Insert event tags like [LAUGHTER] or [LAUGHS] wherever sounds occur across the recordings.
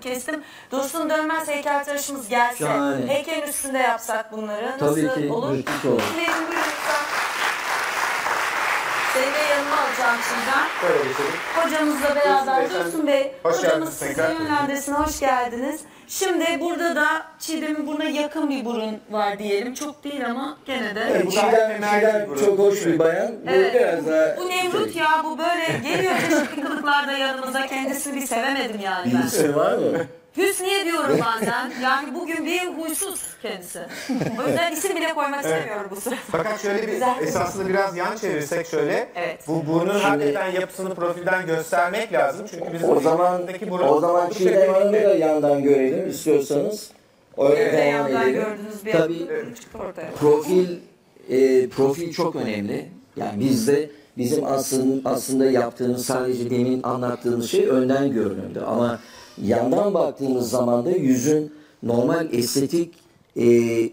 kestim. Dursun Dönmez heykeltıraşımız gelse, Şahane. heykelin üstünde yapsak bunları Tabii nasıl ki, olur? müthiş olur. Buyurun de yanıma alacağım şimdi ben. Böyle geçelim. Hocamızla beraber Dursun Bey, Dursun Bey, hoş hocamız geldiniz size tekrar. yönlendirsin. Hoş geldiniz. Şimdi burada da Çiğdem'in burnuna yakın bir burun var diyelim. Çok değil ama gene de. Evet, bu Çiğdem, Çiğdem çok hoş bir bayan. Bu Evet. biraz daha... Bu Nevrut ya bu böyle geliyor [LAUGHS] çeşitli kılıklarda yanımıza kendisini bir sevemedim yani ben. Birisi var mı? Hüsniye diyorum bazen. Yani bugün bir huysuz kendisi. O yüzden isim bile koymak istemiyorum bu sırada. Fakat şöyle bir Güzel. esasında biraz yan çevirirsek şöyle. Evet. Bu burnun hakikaten yapısını profilden göstermek lazım. Çünkü bizim O zaman burun o zaman Çiğdem Hanım'ı da yandan görelim istiyorsanız. Öyle de devam yandan edelim. gördüğünüz bir Tabii ortaya. profil e, profil çok önemli. Yani bizde bizim aslında aslında yaptığımız sadece demin anlattığımız şey önden görünümdü ama yandan baktığımız zaman da yüzün normal estetik e,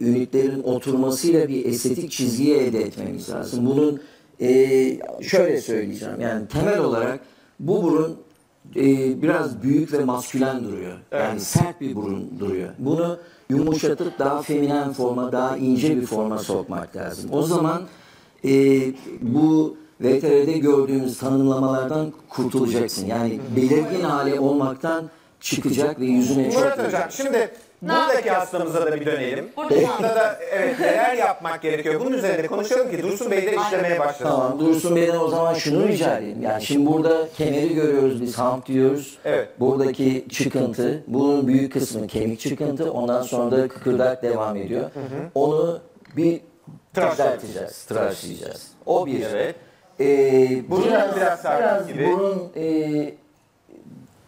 ünitlerin oturmasıyla bir estetik çizgiyi elde etmemiz lazım. Bunun e, şöyle söyleyeceğim yani temel olarak bu burun e, biraz büyük ve maskülen duruyor. Yani sert bir burun duruyor. Bunu yumuşatıp daha feminen forma, daha ince bir forma sokmak lazım. O zaman e, bu VTR'de gördüğümüz tanımlamalardan kurtulacaksın. Yani belirgin hali olmaktan çıkacak ve yüzüne çok Murat Hocam şimdi buradaki hastamıza da bir dönelim. Burada. Da evet neler yapmak gerekiyor. Bunun üzerinde konuşalım ki Dursun Bey de işlemeye başlasın. Tamam Dursun Bey'den o zaman şunu rica edeyim. Yani şimdi burada kemeri görüyoruz biz hamp diyoruz. Evet. Buradaki çıkıntı, bunun büyük kısmı kemik çıkıntı. Ondan sonra da kıkırdak devam ediyor. Onu bir Tıraşlayacağız. düzelteceğiz, tıraşlayacağız. O bir. Evet. Ee, biraz, biraz biraz gibi. burun e,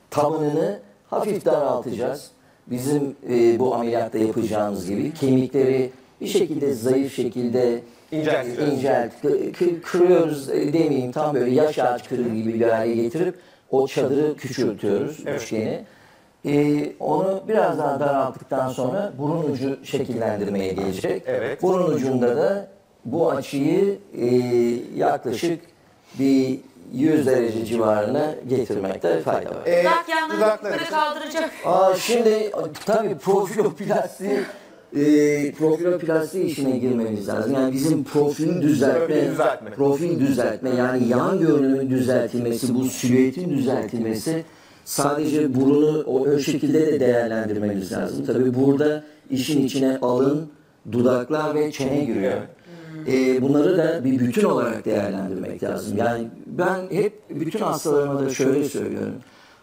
tabanını hafif daraltacağız. Bizim e, bu ameliyatta yapacağımız gibi kemikleri bir şekilde zayıf şekilde İnceltiyoruz. incelt, kı- kı- kırıyoruz e, demeyeyim tam böyle yaş ağaç kırığı gibi bir hale getirip o çadırı küçültüyoruz Evet. üçgeni. E, onu biraz daha daralttıktan sonra burun ucu şekillendirmeye gelecek. Evet. Burun ucunda da bu açıyı e, yaklaşık bir 100 derece civarına getirmekte fayda var. Ee, Dudak yanlarını kaldıracak. Aa, şimdi tabii profiloplasti e, profiloplasti işine girmemiz lazım. Yani bizim profil düzeltme, Profil düzeltme. profil düzeltme yani yan görünümün düzeltilmesi, bu silüetin düzeltilmesi sadece burunu o, o şekilde de değerlendirmemiz lazım. Tabii burada işin içine alın, dudaklar ve çene giriyor. E, bunları da bir bütün olarak değerlendirmek lazım. Yani ben hep bütün hastalarıma da şöyle söylüyorum.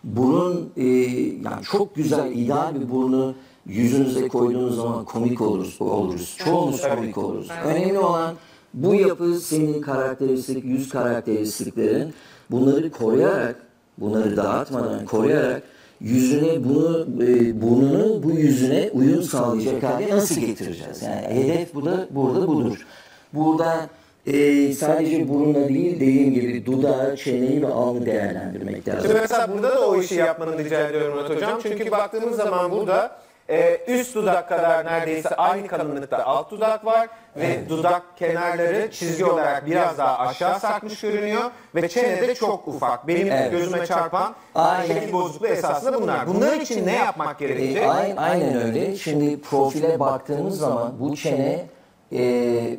Burun e, yani çok güzel, ideal bir burnu yüzünüze koyduğunuz zaman komik oluruz. oluruz. Çoğumuz komik oluruz. Önemli olan bu yapı senin karakteristik, yüz karakteristiklerin bunları koruyarak, bunları dağıtmadan koruyarak yüzüne bunu, e, burnunu bu yüzüne uyum sağlayacak hale nasıl getireceğiz? Yani hedef bu da burada budur. Burada e, sadece burunla değil dediğim gibi dudağı, çeneyi ve alnı değerlendirmek lazım. Şimdi mesela burada da o işi yapmanı rica ediyorum Murat Hocam. Çünkü baktığımız zaman burada e, üst dudak kadar neredeyse aynı kalınlıkta alt dudak var ve dudak kenarları çizgi olarak biraz daha aşağı sarkmış görünüyor ve çene de çok ufak. Benim Evet. gözüme çarpan Aynen. şekil bozukluğu esasında bunlar. Bunlar için ne yapmak gerekecek? E, aynen, aynen öyle. Şimdi profile baktığımız zaman bu çene e,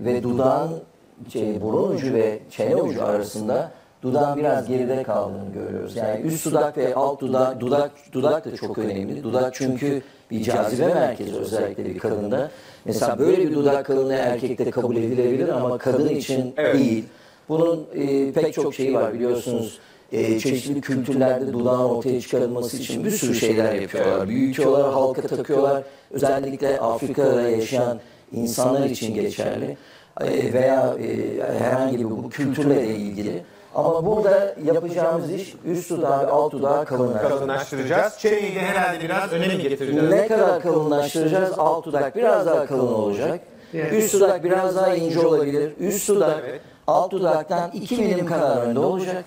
ve dudağın şey, burun ucu ve çene ucu arasında dudağın biraz geride kaldığını görüyoruz. Yani üst dudak ve alt dudak, dudak, dudak da çok önemli. Dudak çünkü bir cazibe merkezi özellikle bir kadında. Mesela böyle bir dudak kalınlığı erkekte kabul edilebilir ama kadın için Evet. değil. Bunun e, pek çok şeyi var biliyorsunuz. E, çeşitli kültürlerde dudağın ortaya çıkarılması için bir sürü şeyler yapıyorlar. Büyütüyorlar, halka takıyorlar. Özellikle Afrika'da yaşayan insanlar için geçerli. E, veya e, herhangi bir bu kültürle de ilgili. Ama burada yapacağımız iş üst dudağı ve alt dudağı kalınlaştırmak. Kalınlaştıracağız. Çeneyi de herhalde biraz öne mi getireceğiz? Ne kadar kalınlaştıracağız? Alt dudak biraz daha kalın olacak. Üst dudak biraz daha ince olabilir. Üst dudak Evet. alt dudaktan 2 milim kadar önde olacak.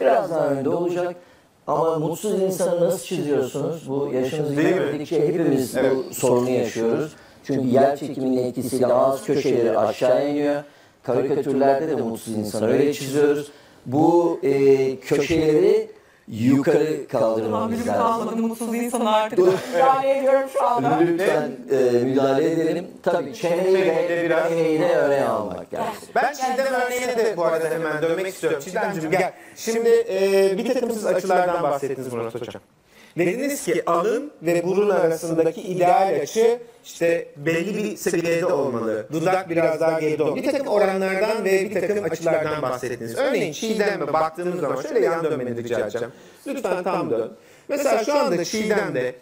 Biraz daha önde olacak. Ama mutsuz insanı nasıl çiziyorsunuz? Bu mi? ilerledikçe hepimiz Evet. bu sorunu yaşıyoruz. Çünkü yer çekiminin etkisiyle ağız köşeleri aşağı iniyor. Karikatürlerde de mutsuz insanı öyle çiziyoruz. Bu e, köşeleri yukarı kaldırmamız lazım. kalmadı mutsuz insan artık. Müdahale ediyorum şu anda. Lütfen e, müdahale edelim. Tabii çeneyi de biraz- çeneyi de öne almak lazım. Ben Çiğdem örneğine de bu arada hemen dönmek istiyorum. Çiğdemciğim gel. Şimdi e, bir takım siz açılardan bahsettiniz Murat Hocam. Dediniz ki alın ve burun arasındaki ideal açı işte belli bir seviyede olmalı. Dudak biraz daha geride olmalı. Bir takım oranlardan ve bir takım açılardan bahsettiniz. Örneğin Çiğdem'e baktığımız zaman şöyle yan dönmeni rica edeceğim. Lütfen tam dön. Mesela şu anda Çiğdem'de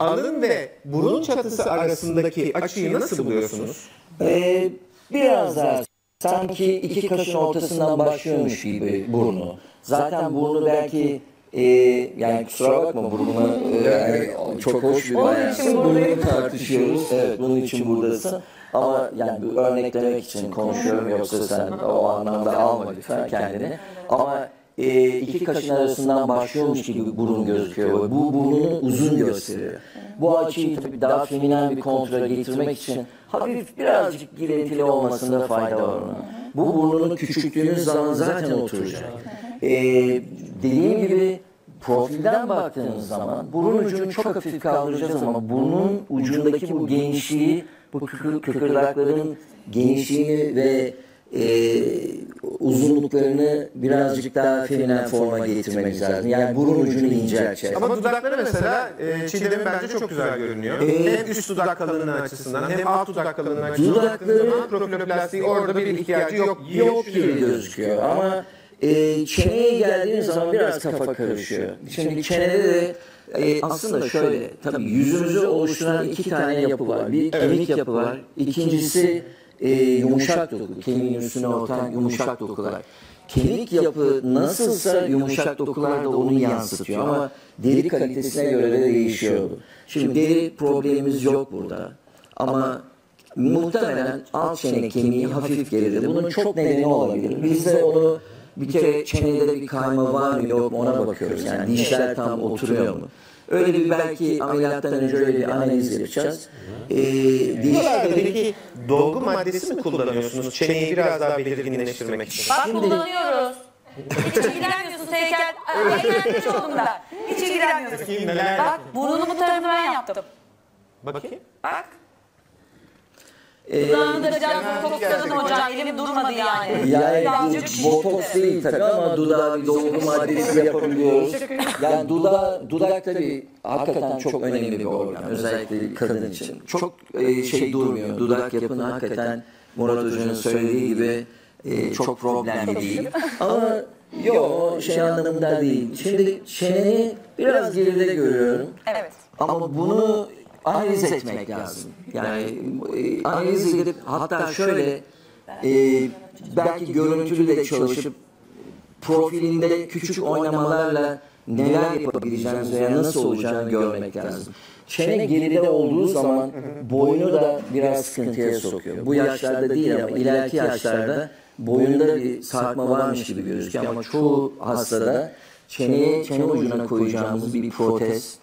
alın ve burun çatısı arasındaki açıyı nasıl buluyorsunuz? Ee, biraz daha sanki iki kaşın ortasından başlıyormuş gibi burnu. Zaten burnu belki e, yani kusura bakma burnuna e, yani çok hoş bir bayansın. Burnunu [LAUGHS] tartışıyoruz. Evet bunun için buradasın. Ama yani bu örneklemek için konuşuyorum yoksa sen o anlamda alma lütfen kendini. Ama e, iki kaşın arasından başlıyormuş gibi burun gözüküyor. ve Bu burnunu uzun gösteriyor. Bu açıyı tabii daha feminen bir kontra getirmek için hafif birazcık girintili olmasında fayda var ona. Bu burnunu küçülttüğünüz zaman zaten oturacak. Ee, dediğim gibi profilden baktığınız zaman burun ucunu çok hafif kaldıracağız ama burnun ucundaki bu genişliği, bu kıkır, kıkırdakların genişliğini ve e, uzunluklarını birazcık daha feminen forma getirmemiz lazım. Yani burun ucunu incelteceğiz. Ama dudakları mesela e, Çiğdem'in bence çok güzel görünüyor. hem üst dudak kalınlığı açısından hem alt dudak kalınlığı açısından Dudakları- baktığın zaman profiloplasti orada bir ihtiyacı yok. yok gibi gözüküyor ama e, çeneye geldiğiniz zaman biraz kafa karışıyor. Şimdi çenede de e, aslında şöyle, tabii yüzümüzü oluşturan iki tane yapı var. Bir kemik yapı var, ikincisi e, yumuşak doku, kemiğin üstüne örten yumuşak dokular. Kemik yapı nasılsa yumuşak dokular da onu yansıtıyor ama deri kalitesine göre de değişiyor bu. Şimdi deri problemimiz yok burada ama muhtemelen alt çene kemiği hafif geride. Bunun çok nedeni olabilir. Biz de onu bir kere çenede bir kayma var mı yok mu ona bakıyoruz. Yani dişler tam oturuyor mu? Öyle bir belki ameliyattan önce öyle bir analiz yapacağız. Ee, dişler Buralarda de peki dolgu maddesi mi kullanıyorsunuz çeneyi biraz daha belirginleştirmek için? Bak kullanıyoruz. Hiç ilgilenmiyorsun heykel. Heykeltıraş oldum da. Hiç ilgilenmiyorsun. Bak burnumu bu tarafı ben yaptım. Bakayım. Bak. E, Dudağını da biraz botokladım hocam. Elim durmadı yani. Yani bu botoks değil tabii ama dudağa bir dolgu maddesi yapabiliyoruz. Yani dudağı, dudak tabii hakikaten çok önemli bir organ. Özellikle kadın için. Çok e, şey durmuyor. Dudak yapını hakikaten Murat Hoca'nın söylediği gibi e, çok problemli değil. [LAUGHS] Ama yok şey anlamında değil. Şimdi çeneni biraz geride görüyorum. Evet. Ama bunu analiz etmek lazım. Yani e, analiz edip hatta şöyle e, belki görüntülü de çalışıp profilinde küçük oynamalarla neler yapabileceğimizi veya nasıl olacağını görmek lazım. Çene geride olduğu zaman boynu da biraz sıkıntıya sokuyor. Bu yaşlarda değil ama ileriki yaşlarda boyunda bir sarkma varmış gibi gözüküyor. ama çoğu hastada çeneye, çene ucuna koyacağımız bir protez,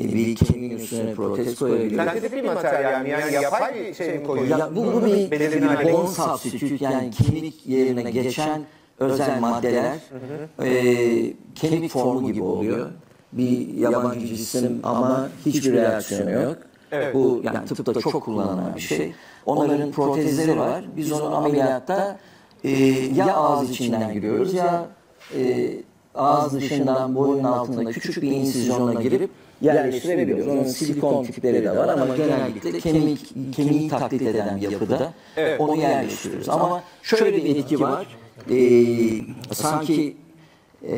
e, bir kemiğin üstüne protez koyabiliyoruz. Sentetik bir materyal mi? Yani yapay bir şey mi koyuyorsun? Ya bu, bu bir, bir bone substitute yani kemik yerine geçen özel maddeler e, kemik formu gibi oluyor. Bir yabancı cisim ama hiçbir reaksiyonu yok. Evet. Bu yani tıpta çok kullanılan bir şey. Onların protezleri var. Biz onu ameliyatta e, ya ağız içinden giriyoruz ya e, ağız dışından boynun altında küçük bir insizyonla girip yerleştirebiliyoruz. Onun silikon tipleri de var ama genellikle kemik kemiği taklit eden bir yapıda Evet. onu yerleştiriyoruz. Ama şöyle bir etki var. E, sanki e,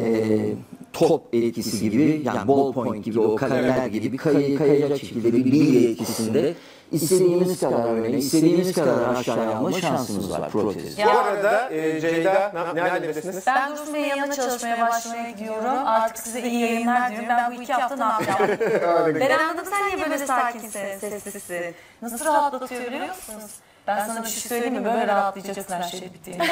top etkisi gibi yani ball point gibi o kareler gibi kayı, kayacak şekilde bir bilye etkisinde istediğimiz kadar öne, istediğimiz kadar aşağıya alma şansımız var protez. Bu arada e, Ceyda ne, ne halindesiniz? Ben Dursun Bey'in yanına çalışmaya başlamaya gidiyorum. Artık size iyi yayınlar diyorum. Ben bu iki hafta ne yapacağım? ben anladım sen niye böyle sakinsin, sessizsin. Nasıl rahatlatıyor biliyor musunuz? Ben sana bir şey söyleyeyim mi? Böyle rahatlayacaksın her şey bittiğinde.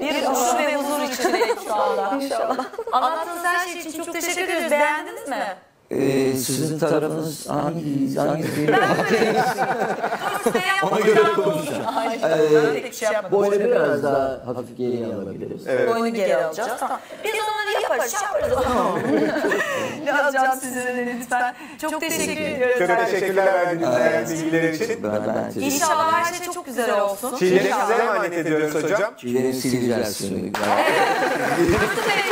bir huzur ve huzur içindeyim şu anda. İnşallah. Anlattığınız her şey için çok teşekkür ediyoruz. Beğendiniz mi? Ee, sizin tarafınız hangi hangi Ona göre konuşacağım. Ben bir şey. Boynu biraz daha hafif geriye alabiliriz. Boynu geri alacağız. Tamam. Biz onları yaparız, şey yaparız. Yazacağım size de lütfen. Çok teşekkür ediyorum. Çok teşekkürler verdiğiniz bilgiler için. Ben, ben teşekkür İnşallah her şey çok güzel olsun. Çiğleri size emanet ediyoruz hocam. Sivil versiyonu. Mutlu Bey,